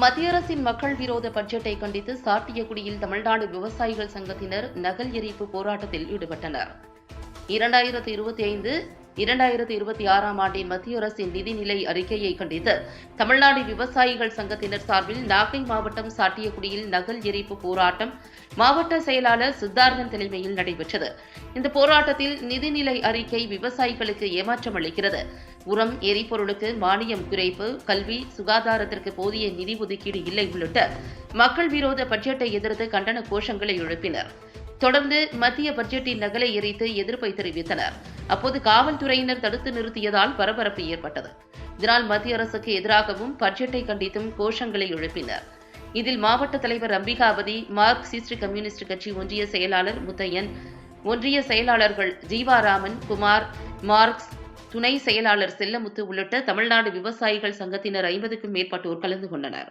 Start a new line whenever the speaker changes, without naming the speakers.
மத்திய அரசின் மக்கள் விரோத பட்ஜெட்டை கண்டித்து சாத்தியக்குடியில் தமிழ்நாடு விவசாயிகள் சங்கத்தினர் நகல் எரிப்பு போராட்டத்தில் ஈடுபட்டனர். இரண்டாயிரத்தி இருபத்தி ஐந்து இரண்டாயிரத்தி இருபத்தி ஆறாம் ஆண்டின் மத்திய அரசின் நிதிநிலை அறிக்கையை கண்டித்து தமிழ்நாடு விவசாயிகள் சங்கத்தினர் சார்பில் நாகை மாவட்டம் சாட்டியக்குடியில் நகல் எரிப்பு போராட்டம் மாவட்ட செயலாளர் சித்தார்த்தன் தலைமையில் நடைபெற்றது. இந்த போராட்டத்தில் நிதிநிலை அறிக்கை விவசாயிகளுக்கு ஏமாற்றம் அளிக்கிறது. உரம் எரிபொருளுக்கு மானியம் குறைப்பு கல்வி சுகாதாரத்திற்கு போதிய நிதி ஒதுக்கீடு இல்லை உள்ளிட்ட மக்கள் விரோத பட்ஜெட்டை எதிர்த்து கண்டன கோஷங்களை எழுப்பினர். தொடர்ந்து மத்திய பட்ஜெட்டின் நகலை எரித்து எதிர்ப்பை தெரிவித்தனர். அப்போது காவல்துறையினர் தடுத்து நிறுத்தியதால் பரபரப்பு ஏற்பட்டது. இதனால் மத்திய அரசுக்கு எதிராகவும் பட்ஜெட்டை கண்டித்தும் கோஷங்களை எழுப்பினர். இதில் மாவட்ட தலைவர் அம்பிகாபதி மார்க்சிஸ்ட் கம்யூனிஸ்ட் கட்சி ஒன்றிய செயலாளர் முத்தையன் ஒன்றிய செயலாளர்கள் ஜீவாராமன் குமார் மார்க்ஸ் துணை செயலாளர் செல்லமுத்து உள்ளிட்ட தமிழ்நாடு விவசாயிகள் சங்கத்தினர் ஐம்பதுக்கும் மேற்பட்டோர் கலந்து கொண்டனர்.